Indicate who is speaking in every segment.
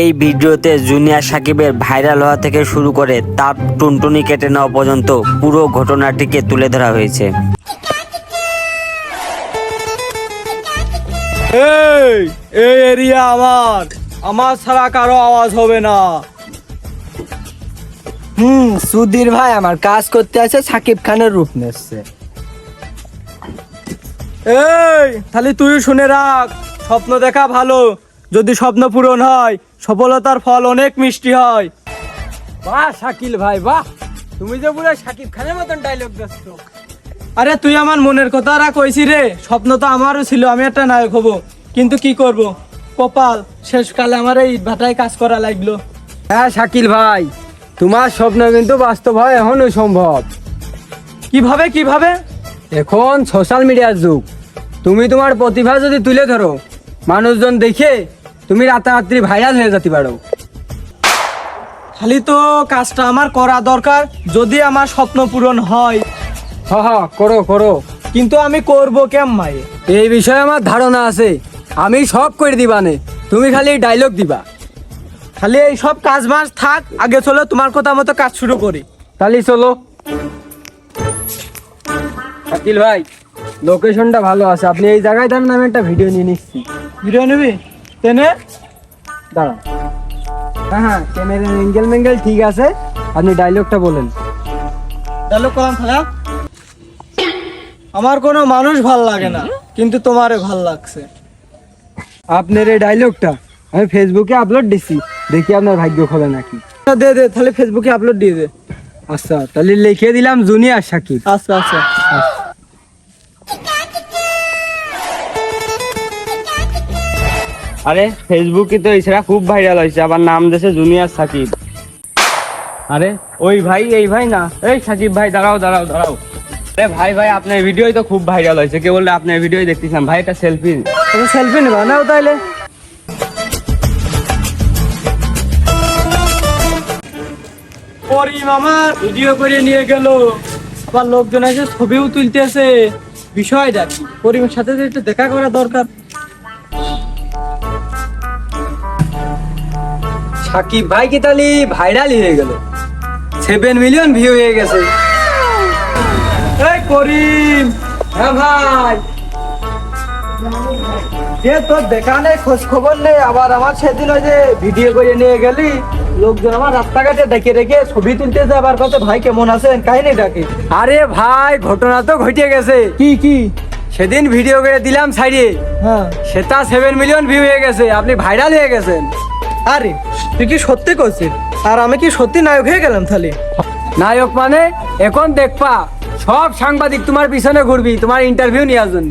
Speaker 1: এই ভিডিওতে জুনিয়র সাকিবের ভাইরাল হওয়া থেকে শুরু করে তার টুনটুনি কেটে নেওয়া পর্যন্ত পুরো ঘটনাটিকে তুলে ধরা হয়েছে।
Speaker 2: এই এই এরিয়া আমার। আমার ছাড়া কারও আওয়াজ হবে না।
Speaker 3: হুম সুধীর ভাই আমার কাজ করতে আছে সাকিব খানের রূপ নিচ্ছে।
Speaker 2: এই তাহলে তুই শুনে রাখ স্বপ্ন দেখা ভালো। যদি স্বপ্ন পূরণ হয় সফলতার ফল অনেক মিষ্টি হয়।
Speaker 3: বাহ শাকিল ভাই বাহ। তুমি যে পুরো সাকিব খানের মতন ডায়লগ দিচ্ছ।
Speaker 2: আরে তুই আমার মনের কথাটা কইছি রে। স্বপ্ন তো আমারও ছিল আমি একটা নায়ক হব। কিন্তু কি করব? কপাল শেষকালে আমার এই ভাটায় কাজ করা লাগল।
Speaker 3: হ্যাঁ শাকিল ভাই তোমার স্বপ্ন কিন্তু বাস্তব হয় এখনও সম্ভব।
Speaker 2: কীভাবে কীভাবে?
Speaker 3: এখন সোশ্যাল মিডিয়ার যুগ। তুমি তোমার প্রতিভা যদি তুলে ধরো মানুষজন দেখে তুমি রাতারাত্রি ভাইরাল হয়ে যেতে পারো।
Speaker 2: খালি তো কাজটা আমার করা দরকার যদি আমার স্বপ্ন পূরণ হয়।
Speaker 3: হ হ করো করো।
Speaker 2: কিন্তু আমি করব কেম মায়ে
Speaker 3: এই বিষয়ে আমার ধারণা আছে। আমি সব করে দিবানে তুমি খালি ডায়লগ দিবা।
Speaker 2: খালি এই সব কাজ বাজ থাক আগে চলো তোমার কথা মতো কাজ শুরু করি।
Speaker 3: তাহলে চলো। শাকিল ভাই লোকেশনটা ভালো আছে। আপনি এই জায়গায় দাঁড়ান আমি একটা ভিডিও নিয়ে নিচ্ছি।
Speaker 2: ভিডিও নিবি? তেনে
Speaker 3: দাঁড়ান। হ্যাঁ হ্যাঁ ক্যামেরার অ্যাঙ্গেল ম্যাঙ্গেল ঠিক আছে আপনি ডায়লগটা বলেন।
Speaker 2: ডায়লগ করলাম খেলা আমার কোনো মানুষ ভালো লাগে না কিন্তু তোমারে ভালো লাগছে।
Speaker 3: আপনার এই ডায়লগটা আমি ফেসবুকে আপলোড দিছি দেখি আপনার ভাগ্য খোলে নাকি।
Speaker 2: দে দে তাহলে ফেসবুকে আপলোড দিয়ে দে।
Speaker 3: আচ্ছা তাহলে লিখে দিলাম জুনিয়র সাকিব
Speaker 2: আচ্ছা আচ্ছা।
Speaker 4: আরে ফেসবুকে তো এছাড়া খুব ভাইরাল হয়েছে আবার নাম দেশে জুনিয়র সাকিব। আরে ওই ভাই এই ভাই না? এই সাকিব ভাই দাঁড়াও দাঁড়াও দাঁড়াও। আরে ভাই ভাই আপনার ভিডিওই তো খুব ভাইরাল হয়েছে কে বললে আপনার ভিডিওই দেখতেছিলাম। ভাই এটা সেলফি
Speaker 2: সেলফি নেবা নাও তাইলে। করিম আমার ভিডিও করে নিয়ে গেল। আবার লোকজন এসে ছবিও তুলতেছে। বিষয়টা কি? করিমের সাথে তো একটু দেখা করা দরকার।
Speaker 3: সাকিব ভাই কি তাহলে ভাইরাল হয়ে গেল। সেভেন মিলিয়ন ভিউ হয়ে গেছে।
Speaker 2: এই করিম
Speaker 3: হ্যাঁ ভাই।
Speaker 2: এ তোর দেখা নেই খোঁজ খবর নেই আবার আমার সেদিন ওই যে ভিডিও করে নিয়ে গেলি লোকজন আমার রাস্তাঘাটে দেখে রেখে ছবি তুলতে যায় আবার কত ভাই কেমন আছেন কাহিনী ডাকে।
Speaker 3: আরে ভাই ঘটনা তো ঘটে গেছে।
Speaker 2: কি কি?
Speaker 3: সেদিন ভিডিও করে দিলাম সাইডে।
Speaker 2: হ্যাঁ।
Speaker 3: সেটা সেভেন মিলিয়ন ভিউ হয়ে গেছে আপনি ভাইরাল হয়ে গেছেন।
Speaker 2: আরে তুই কি সত্যি করছিস আর আমি কি সত্যি নায়ক হয়ে গেলাম তাহলে?
Speaker 3: নায়ক মানে এখন দেখবা সব সাংবাদিক তোমার পিছনে ঘুরবি তোমার ইন্টারভিউ নেওয়ার জন্য।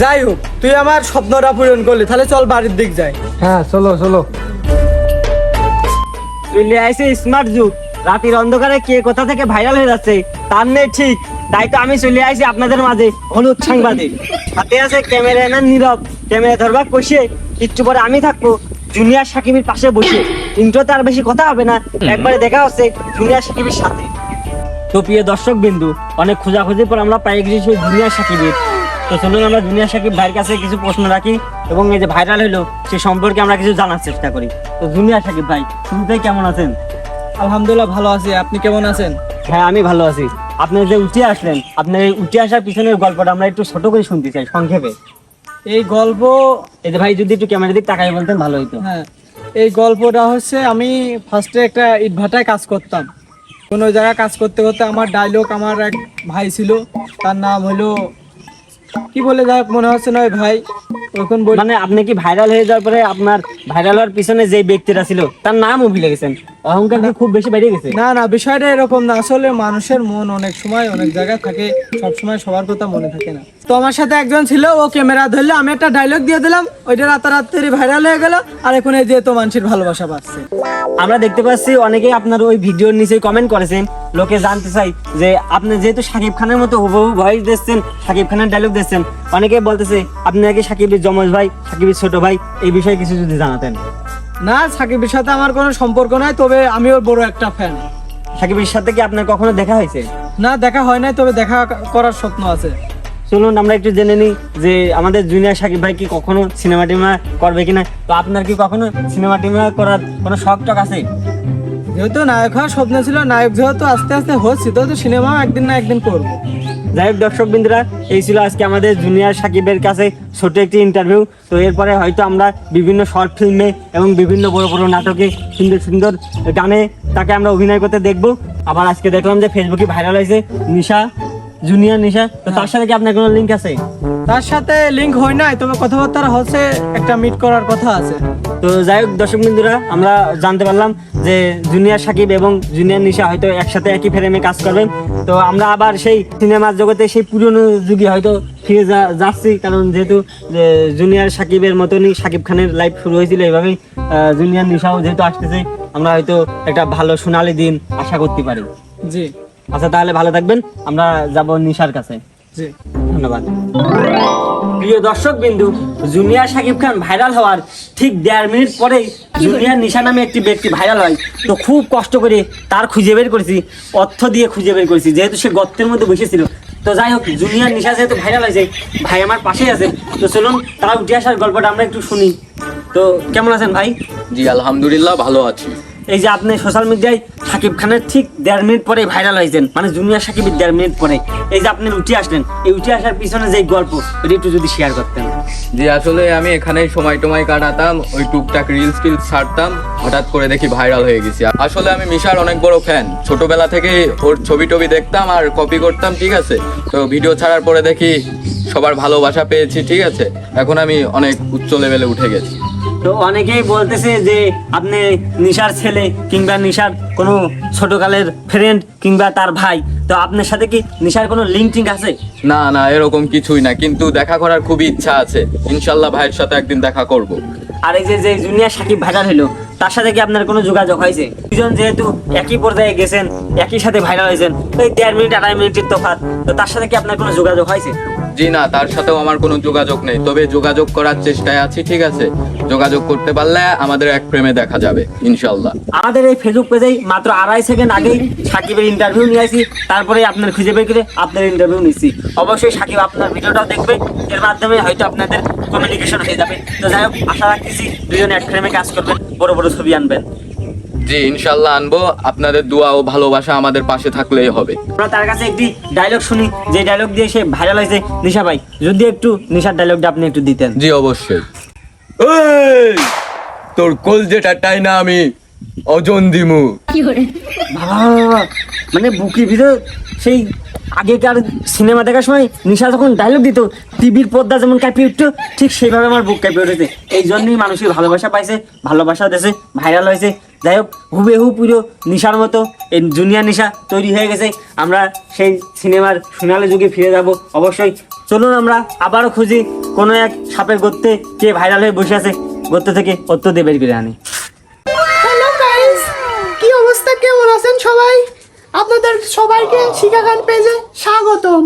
Speaker 2: যাই হোক তুই আমার স্বপ্নটা পূরণ করলি তাহলে চল বাড়ির দিক যাই।
Speaker 3: হ্যাঁ চলো চলো।
Speaker 1: চলে আইসে স্মার্ট যুগ। রাতের অন্ধকারে কে কোথা থেকে ভাইরাল হয়ে যাচ্ছে তার নেই ঠিক। তাই তো আমি চলে আইছি আপনাদের মাঝে হলুদ সাংবাদিক। সাথে আছে ক্যামেরাম্যান নীরব। ক্যামেরা ধরবা কষিয়ে একটু পরে আমি থাকব। জুনিয়র সাকিবের পাশে বসে। ইন্ট্রোতে আর বেশি কথা হবে না। একবারে দেখা হচ্ছে জুনিয়র সাকিবের সাথে। তো প্রিয় দর্শক বিন্দু অনেক খোঁজাখুঁজির পর আমরা পাই গেছি সেই জুনিয়র সাকিবের। তো চলুন আমরা জুনিয়র সাকিব ভাইয়ের কাছে কিছু প্রশ্ন রাখি এবং এই যে ভাইরাল হলো সে সম্পর্কে আমরা কিছু জানার চেষ্টা করি। তো জুনিয়র সাকিব ভাই শুরুতেই কেমন আছেন?
Speaker 2: আলহামদুলিল্লাহ ভালো আছি। আপনি কেমন আছেন?
Speaker 1: হ্যাঁ আমি ভালো আছি। আপনি যে উঠে আসলেন আপনার এই উঠে আসার পিছনের গল্পটা আমরা একটু ছোট করে শুনতে চাই সংক্ষেপে।
Speaker 2: এই গল্প
Speaker 1: এই ভাই যদি একটু ক্যামেরা দিক তাকাই বলতেন ভালো হতো
Speaker 2: হ্যাঁ এই গল্পটা হচ্ছে আমি ফার্স্টে একটা ইটভাটায় কাজ করতাম। কোনো জায়গায় কাজ করতে করতে আমার ডায়লগ আমার এক ভাই ছিল তার নাম হলো কি বলে যাক মনে হচ্ছে না ভাই। ওখন
Speaker 1: মানে আপনি কি ভাইরাল হয়ে যাওয়ার পরে আপনার ভাইরাল হওয়ার পিছনে যে ব্যক্তিটা ছিল তার নামও ভুলে গেছেন? অহংকার খুব বেশি বেড়ে গেছে?
Speaker 2: না না বিষয়টা এরকম না। আসলে মানুষের মন অনেক সময় অনেক জায়গায় থাকে সব সময় সবার কথা মনে থাকে না। তো আমার সাথে একজন ছিল ও ক্যামেরা ধরলো আমি একটা ডায়লগ দিয়ে দিলাম ওইটা রাতারাত্রি ভাইরাল হয়ে গেল আর এখন এই যে তো মানুষের ভালোবাসা পাচ্ছে
Speaker 1: আমরা দেখতে পাচ্ছি অনেকেই আপনার ওই ভিডিওর নিচে কমেন্ট করেছেন লোকে জানতে চাই যে আপনি যেহেতু সাকিব খানের মতো হুবহু ভয়েস দিচ্ছেন সাকিব খানের ডায়লগ দিচ্ছেন অনেকে বলতেছে আপনি নাকি সাকিবের যমজ ভাই সাকিবের ছোট ভাই এই বিষয়ে কিছু যদি জানাতেন।
Speaker 2: না সাকিবের সাথে আমার কোনো সম্পর্ক নাই তবে আমি ওর বড় একটা ফ্যান
Speaker 1: সাকিবের সাথে কি আপনার কখনো দেখা হয়েছে?
Speaker 2: না দেখা হয় নাই তবে দেখা করার স্বপ্ন আছে।
Speaker 1: চলুন আমরা একটু জেনে নিই যে আমাদের জুনিয়র সাকিব ভাই কি কখনো সিনেমা টিমা করবে কিনা? তো আপনার কি কখনো সিনেমা টিমা করার কোনো শখ টক আছে?
Speaker 2: যেহেতু নায়ক হওয়ার স্বপ্ন ছিল নায়ক যেহেতু আস্তে আস্তে হচ্ছে তো সিনেমাও একদিন না একদিন করব।
Speaker 1: যাই হোক দর্শক বিন্দুরা এই ছিল আজকে আমাদের জুনিয়র সাকিবের কাছে ছোট একটি ইন্টারভিউ তো এরপরে হয়তো আমরা বিভিন্ন শর্ট ফিল্মে এবং বিভিন্ন বড় বড় নাটকে সুন্দর সুন্দর গানে তাকে আমরা অভিনয় করতে দেখব। আবার আজকে দেখলাম যে ফেসবুকে ভাইরাল হয়েছে নিশা জুনিয়র নিশা। তো তার সাথে কি আপনার কোনো লিঙ্ক আছে?
Speaker 2: তার সাথে লিঙ্ক হয় নাই, তবে কথাবার্তা হচ্ছে একটা মিট করার কথা আছে।
Speaker 1: তো যাই হোক দর্শক বিন্দুরা আমরা জানতে পারলাম যে জুনিয়র সাকিব এবং জুনিয়র নিশা হয়তো একসাথে একই ফ্রেমে কাজ করবেন। তো আমরা আবার সেই সিনেমার জগতে সেই পুরনো যুগে হয়তো ফিরে যাচ্ছি কারণ যেহেতু জুনিয়র সাকিবের মতনই সাকিব খানের লাইফ শুরু হয়েছিল এইভাবেই আহ, জুনিয়র নিশাও যেহেতু আসতেছে আমরা হয়তো একটা ভালো সোনালি দিন আশা করতে পারি।
Speaker 2: জি।
Speaker 1: আচ্ছা তাহলে ভালো থাকবেন আমরা যাব নিশার কাছে।
Speaker 2: জি।
Speaker 1: ধন্যবাদ। প্রিয় দর্শক বিন্দু জুনিয়র সাকিব খান ভাইরাল হওয়ার ঠিক দেড় মিনিট পরেই জুনিয়র নিশা নামে একটি ব্যক্তি ভাইরাল হয়। তো খুব কষ্ট করে তার খুঁজে বের করেছি অর্থ দিয়ে খুঁজে বের করেছি যেহেতু সে গর্তের মধ্যে বসেছিল। তো যাই হোক জুনিয়র নিশা যেহেতু ভাইরাল হয়েছে ভাই আমার পাশেই আছে। তো চলুন তারা উঠে আসার গল্পটা আমরা একটু শুনি। তো কেমন আছেন ভাই?
Speaker 5: জি আলহামদুলিল্লাহ ভালো আছি।
Speaker 1: এই যে আপনি সোশ্যাল মিডিয়ায় সাকিব খানের ঠিক দেড় মিনিট পরে ভাইরাল হয়েছেন। মানে জুনিয়র সাকিবের দেড় মিনিট পরে। এই যে আপনি উঠে আসলেন, এই উঠে আসার পিছনে যে গল্প এটা একটু যদি শেয়ার করতেন।
Speaker 5: যে আসলে আমি এখানে সময় টময় কাটাতাম, ওই টুকটাক রিলস টিলস ছাড়তাম, হঠাৎ করে দেখি ভাইরাল হয়ে গেছি। আসলে আমি মিশার অনেক বড় ফ্যান ছোটবেলা থেকে ওর ছবি টবি দেখতাম আর কপি করতাম, ঠিক আছে? তো ভিডিও ছাড়ার পরে দেখি সবার ভালোবাসা পেয়েছি, ঠিক আছে? এখন আমি অনেক উচ্চ লেভেলে উঠে গেছি।
Speaker 1: তো অনেকেই বলতেছে যে আপনি নিশার ছেলে কিংবা নিশার কোনো ছোটকালের ফ্রেন্ড কিংবা তার ভাই। তো আপনার সাথে কি নিশার কোনো লিঙ্ক টিঙ্ক আছে?
Speaker 5: না না এরকম কিছুই না কিন্তু দেখা করার খুবই ইচ্ছা আছে। ইনশাল্লাহ ভাইয়ের সাথে একদিন দেখা করব।
Speaker 1: আর এই যে যে জুনিয়র সাকিব ভাইরাল হলো তার সাথে কি আপনার কোনো যোগাযোগ হয়েছে? দুজন যেহেতু একই পর্যায়ে গেছেন একই সাথে ভাইরাল হয়েছেন এই দেড় মিনিট আড়াই মিনিটের তফাৎ তো তার সাথে কি আপনার কোনো যোগাযোগ হয়েছে?
Speaker 5: জি না, তার সাথেও আমার কোনো যোগাযোগ নেই। তবে যোগাযোগ করার চেষ্টায় আছি, ঠিক আছে? যোগাযোগ করতে পারলে আমাদের এক প্রেমে দেখা যাবে ইনশাল্লাহ
Speaker 1: আমাদের এই ফেসবুক পেজেই মাত্র আড়াই সেকেন্ড আগেই সাকিবের ইন্টারভিউ নিয়ে আসি তারপরে আপনার খুঁজে বের করে আপনার ইন্টারভিউ নিচ্ছি অবশ্যই সাকিব আপনার ভিডিওটাও দেখবে, এর মাধ্যমে হয়তো আপনাদের কমিউনিকেশন হয়ে যাবে। তো যাই হোক, আশা রাখতেছি দুজনে এক ফ্রেমে কাজ করবেন, বড় বড় ছবি আনবেন।
Speaker 5: জি ইনশাল্লাহ আনব। আপনাদের দোয়া ও ভালোবাসা আমাদের পাশে থাকলেই হবে।
Speaker 1: আমরা তার কাছে একটি ডায়লগ শুনি যে ডায়লগ দিয়ে সে ভাইরাল হয়েছে। নিশা ভাই যদি একটু নিশার ডায়লগটা আপনি একটু দিতেন।
Speaker 5: জি অবশ্যই। এই, তোর কোল যেটা টাই না আমি? অজন দিমু।
Speaker 1: বাবা মানে বুকের ভিতর সেই আগেকার সিনেমা দেখার সময় নিশা যখন ডায়লগ দিত টিভির পর্দা যেমন কাঁপিয়ে উঠতো ঠিক সেইভাবে আমার বুক কাঁপিয়ে উঠেছে। এই জন্যই মানুষের ভালোবাসা পাইছে ভালোবাসা দেশে ভাইরাল হয়েছে। যাই হোক হুবেহু পুরো নিশার মতো। এই জুনিয়র নিশা তৈরি হয়ে গেছে। আমরা সেই সিনেমার সোনালি যুগে ফিরে যাব। অবশ্যই চলুন আমরা আবারও খুঁজি কোনো এক সাপের গর্তে কে ভাইরাল হয়ে বসে আছে। গর্ত থেকে অত্য দিয়ে বের করে আনি।
Speaker 6: কি অবস্থা? কেমন আছেন সবাই? আপনাদের সবাইকে শিখা খান পেজে স্বাগতম।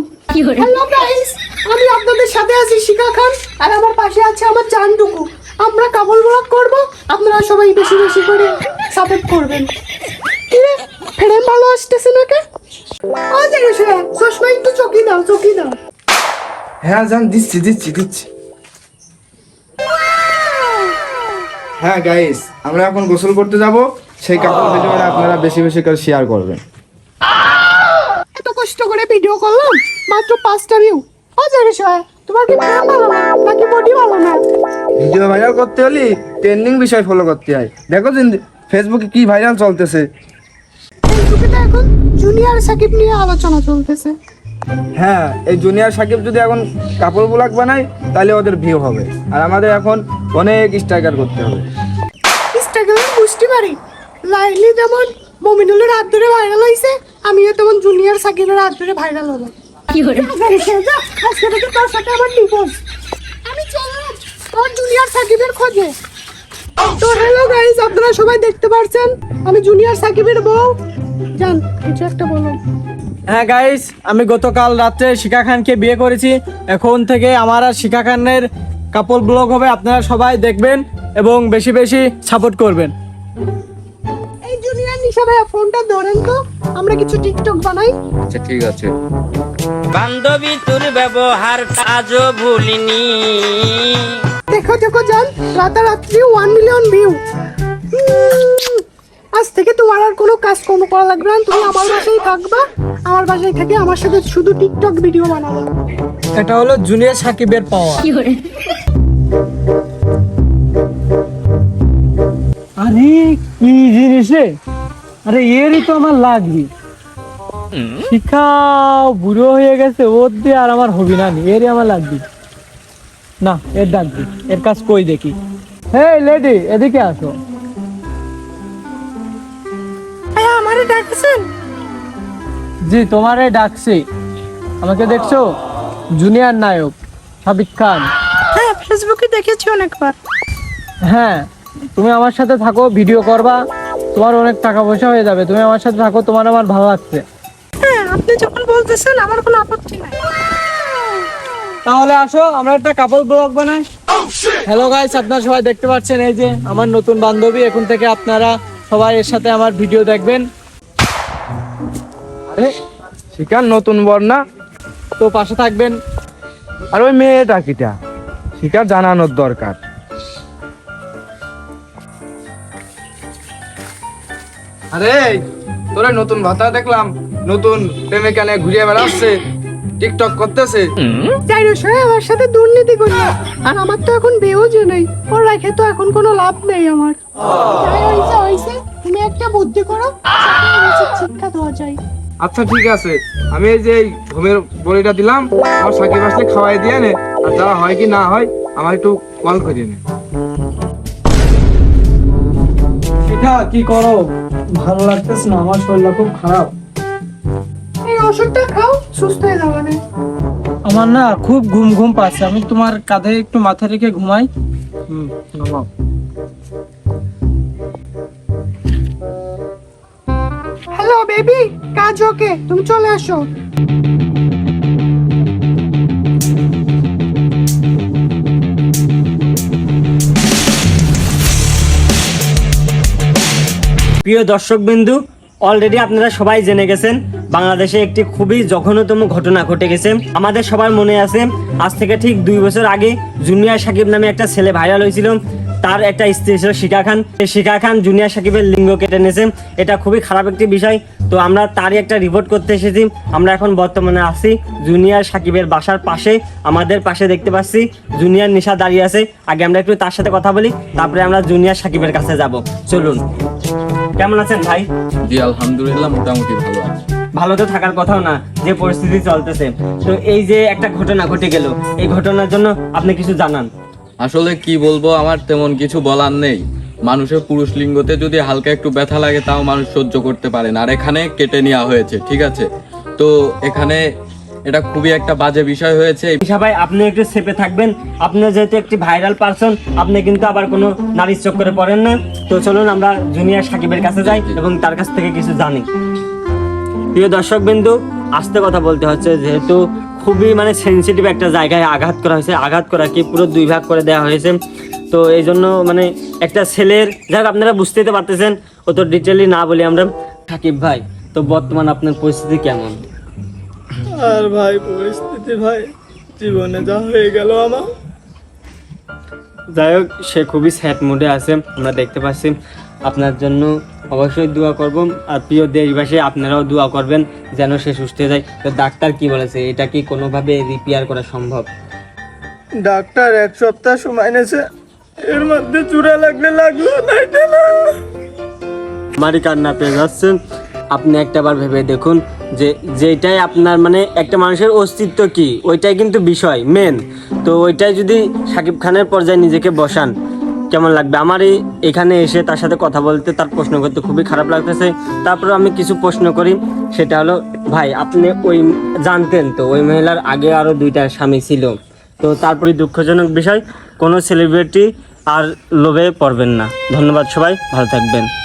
Speaker 6: হ্যালো গাইস আমি আপনাদের সাথে আছি শিখা খান আর আমার পাশে আছে আমার জানটুকু আমরা কাবল ব্লগ করব? আপনারা সবাই বেশি বেশি করে সাপোর্ট করবেন। ফ্রেম ভালো আসতেছে নাকি? ও জায়গা শোনা চশমা একটু চকি দাও চকি দাও।
Speaker 7: হ্যাঁ জান দিচ্ছি দিচ্ছি দিচ্ছি। হ্যাঁ গাইস আমরা এখন গোসল করতে যাব। সেই কাপড় ভিডিওটা আপনারা বেশি বেশি করে শেয়ার করবেন।
Speaker 6: এত কষ্ট করে ভিডিও করলাম মাত্র পাঁচটা ভিউ ও জায়গা তোমার কি ভালো না? নাকি বডি ভালো না?
Speaker 7: ভিডিও ভাইরাল করতে হলে ট্রেন্ডিং বিষয় ফলো করতে হয়। দেখো যে ফেসবুকে কি ভাইরাল চলতেছে।
Speaker 6: ফেসবুকে তো এখন জুনিয়র সাকিব নিয়ে আলোচনা চলতেছে।
Speaker 7: হ্যাঁ এই জুনিয়র সাকিব যদি এখন কাপড় ব্লগ বানায় তাহলে ওদের ভিউ হবে। আর আমাদের এখন অনেক স্ট্রাইকার করতে হবে।
Speaker 6: ইনস্টাগ্রামে বুঝতে পারি। লাইলি যেমন মমিনুলের হাত ধরে ভাইরাল হয়েছে আমিও তেমন জুনিয়র সাকিবের হাত ধরে ভাইরাল হব যা, আজকে থেকে তোর সাথে আমার ডিভোর্স তোর জুনিয়র সাকিবের খোঁজে? তো হ্যালো গাইস আপনারা সবাই দেখতে পারছেন আমি জুনিয়র সাকিবের বউ। জান কিছু একটা বলো
Speaker 2: হ্যাঁ গাইস আমি গতকাল রাত্রে শিখা খানকে বিয়ে করেছি। এখন থেকে আমার আর শিখা খানের কাপল ব্লগ হবে আপনারা সবাই দেখবেন এবং বেশি বেশি সাপোর্ট করবেন।
Speaker 6: এই জুনিয়র নিশা ভাইয়া ফোনটা ধরেন তো আমরা কিছু টিকটক বানাই।
Speaker 5: আচ্ছা ঠিক আছে।
Speaker 8: বান্ধবী তোর ব্যবহার আজও ভুলিনি।
Speaker 6: দেখো দেখো জান রাতারাত্রি ওয়ান মিলিয়ন ভিউ আজ থেকে তোমার আর কোনো কাজ কর্ম করা লাগবে না। তুমি আমার বাসায় থাকবা আমার বাসায় থেকে আমার সাথে শুধু টিকটক ভিডিও বানাবো।
Speaker 2: এটা হলো জুনিয়র সাকিবের পাওয়া আরে কি জিনিস রে? আরে এরই তো আমার লাগবে। শিখা বুড়ো হয়ে গেছে ওর দিয়ে আর আমার হবি না এরই আমার লাগবে। না এর ডাকবি এর কাজ কই দেখি। হে লেডি এদিকে আসো।
Speaker 6: হ্যাঁ আমারে ডাকছেন?
Speaker 2: জি তোমারে ডাকছি। আমাকে দেখছ? জুনিয়র নায়ক সাবিক খান।
Speaker 6: হ্যাঁ ফেসবুকে দেখেছি অনেকবার।
Speaker 2: হ্যাঁ তুমি আমার সাথে থাকো ভিডিও করবা। তোমার অনেক টাকা পয়সা হয়ে যাবে। তুমি আমার সাথে থাকো তোমার আমার ভালো লাগছে।
Speaker 6: হ্যাঁ আপনি যখন বলতেছেন আমার কোনো আপত্তি নাই।
Speaker 2: তাহলে আসো আমরা একটা কাপল ব্লগ বানাই। হ্যালো গাইস আপনারা সবাই দেখতে পাচ্ছেন এই যে আমার নতুন বান্ধবী এখন থেকে আপনারা সবাই এর সাথে আমার ভিডিও দেখবেন।
Speaker 7: আরে শিকার নতুন বর না?
Speaker 2: তো পাশে থাকবেন।
Speaker 7: আর ওই মেয়েটা কিটা? শিকার জানানোর দরকার। আরে তোরা নতুন ভাতা দেখলাম। নতুন প্রেমিকা নিয়ে ঘুরিয়ে বেড়াচ্ছে। টিকটক করতেছে।
Speaker 6: যাই রসে আমার সাথে দুর্নীতি করি আর আমার তো এখন বেউজও নেই। ওর রেখে তো এখন কোনো লাভ নেই আমার। যাই হইছে হইছে। তুমি একটা বুদ্ধি করো শিক্ষা দেওয়া যায়।
Speaker 7: আচ্ছা ঠিক আছে। আমি এই যে এই ঘুমের বড়িটা দিলাম আমার সাকিব আসলে খাওয়াই দিয়ে নে। আর যারা হয় কি না হয় আমার একটু কল করিয়ে নে।
Speaker 2: এটা কি করো? ভালো লাগতেছে না আমার শরীরটা খুব খারাপ।
Speaker 6: এই ওষুধটা খাও সুস্থ হয়ে যাবে
Speaker 2: আমার না খুব ঘুম ঘুম পাচ্ছে। আমি তোমার কাঁধে একটু মাথা রেখে ঘুমাই।
Speaker 7: হুম ঘুমাও।
Speaker 6: হ্যালো বেবি কাজ ওকে তুমি চলে আসো।
Speaker 1: প্রিয় দর্শক বিন্দু অলরেডি আপনারা সবাই জেনে গেছেন, বাংলাদেশে একটি খুবই জঘন্যতম ঘটনা ঘটে গেছে। আমাদের সবার মনে আছে, আজ থেকে ঠিক দুই বছর আগে জুনিয়র সাকিব নামে একটা ছেলে ভাইরাল হয়েছিল। তার একটা স্ত্রী ছিল শিখা খান। শিখা খান জুনিয়র সাকিবের লিঙ্গ কেটে নিয়েছে। এটা খুবই খারাপ একটি বিষয়। তো আমরা তারই একটা রিপোর্ট করতে এসেছি। আমরা এখন বর্তমানে আছি জুনিয়র সাকিবের বাসার পাশে। আমাদের পাশে দেখতে পাচ্ছি জুনিয়র নিশা দাঁড়িয়ে আছে। আগে আমরা একটু তার সাথে কথা বলি, তারপরে আমরা জুনিয়র সাকিবের কাছে যাব। চলুন। কেমন আছেন ভাই?
Speaker 5: জি আলহামদুলিল্লাহ মোটামুটি ভালো আছে।
Speaker 1: ভালো তো থাকার কথাও না যে পরিস্থিতি চলতেছে। তো এই যে একটা ঘটনা ঘটে গেল এই ঘটনার জন্য আপনি কিছু জানান।
Speaker 5: আসলে কি বলব আমার তেমন কিছু বলার নেই। মানুষের পুরুষ লিঙ্গতে যদি হালকা একটু ব্যথা লাগে তাও মানুষ সহ্য করতে পারে না। আর এখানে কেটে নেওয়া হয়েছে ঠিক আছে? তো এখানে এটা খুবই একটা বাজে বিষয় হয়েছে।
Speaker 1: ভাই, আপনি একটু সেপে থাকবেন। আপনি যেহেতু একটি ভাইরাল পারসন আপনি কিন্তু আবার কোনো নারীর চক্করে পড়েন না। তো চলুন আমরা জুনিয়র সাকিবের কাছে যাই এবং তার কাছ থেকে কিছু জানি। প্রিয় দর্শক বিন্দু আস্তে কথা বলতে হচ্ছে, যেহেতু খুবই মানে সেন্সিটিভ একটা জায়গায় আঘাত করা হয়েছে। আঘাত করা কি পুরো দুই ভাগ করে দেওয়া হয়েছে। তো এই জন্য মানে একটা ছেলের যাক আপনারা বুঝতেই তো পারতেছেন, অত ডিটেলি না বলি আমরা। সাকিব ভাই, তো বর্তমান আপনার পরিস্থিতি কেমন?
Speaker 2: আর ভাই পরিস্থিতি ভাই জীবনে যা হয়ে গেল আমার।
Speaker 1: যাই হোক সে খুবই স্যাড মুডে আছে আমরা দেখতে পাচ্ছি। আপনার জন্য অবশ্যই দোয়া করব আর প্রিয় দেশবাসী আপনারাও দোয়া করবেন যেন সে সুস্থ হয়ে যায়। তো ডাক্তার কি বলেছে? এটা কি কোনোভাবে রিপেয়ার করা সম্ভব?
Speaker 2: ডাক্তার এক সপ্তাহ সময় নিয়েছে এর মধ্যে চূড়া লাগলে লাগল নাইতে
Speaker 1: আমারই কান্না পেয়ে যাচ্ছে আপনি একটা বার ভেবে দেখুন যে যেটাই আপনার মানে একটা মানুষের অস্তিত্ব কি, ওইটাই কিন্তু বিষয় মেন তো ওইটাই যদি সাকিব খানের পর্যায়ে নিজেকে বসান, কেমন লাগবে? আমার এই এখানে এসে তার সাথে কথা বলতে তার প্রশ্ন করতে খুবই খারাপ লাগতেছে। তারপর আমি কিছু প্রশ্ন করি, সেটা হলো, ভাই, আপনি ওই জানতেন তো, ওই মহিলার আগে আরও দুইটা স্বামী ছিল। তো তারপরে দুঃখজনক বিষয়, কোনো সেলিব্রিটি আর লোভে পড়বেন না। ধন্যবাদ সবাই, ভালো থাকবেন।